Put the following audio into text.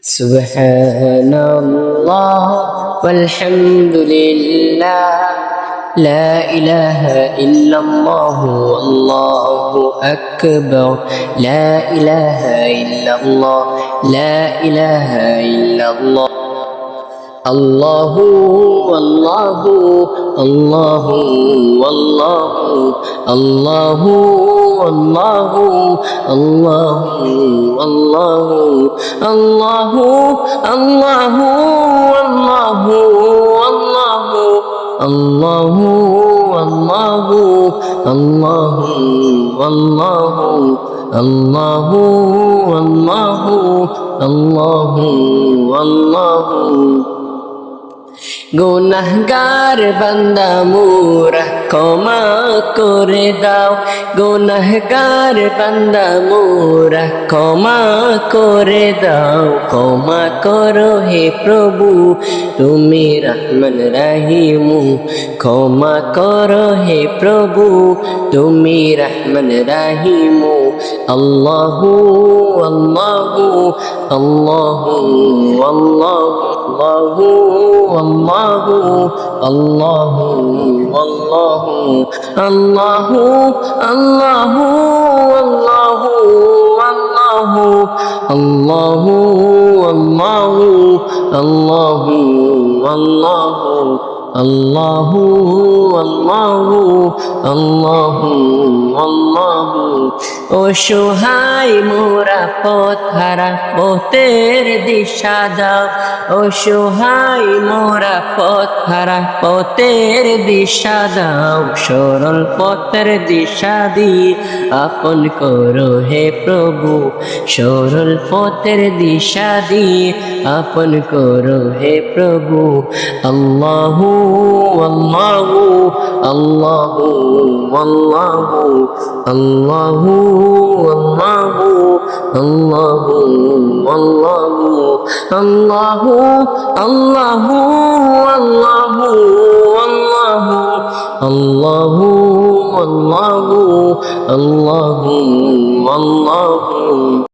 سبحان الله والحمد لله لا إله إلا الله والله أكبر لا إله إلا الله لا إله إلا الله الله والله الله والله الله والله الله والله الله الله والله والله الله والله الله والله الله والله الله والله গুনাহগার বান্দা মুরা ক্ষমা করে দাও। গুনাহগার বান্দা মুরা ক্ষমা করে দাও। ক্ষমা করো হে প্রভু, তুমি রহমান রাহিমু। ক্ষমা করো হে প্রভু, তুমি রহমান রাহিমু। আল্লাহু আল্লাহু আল্লাহু আল্লাহু আল্লাহু। والله الله والله الله الله والله والله الله والله الله والله আল্লাহু আল্লাহু আল্লাহু আল্লাহু। অসহায় মোরা পথ হারা, পথের দিশা দাও। অসহায় মোরা পথ হারা, পথের দিশা দাও। সরল পথের দিশা দিয়ে আপন করো হে প্রভু। সরল পথের দিশা দিয়ে আপন করো হে প্রভু। আল্লাহু والله الله والله الله والله الله والله الله الله والله والله الله والله الله والله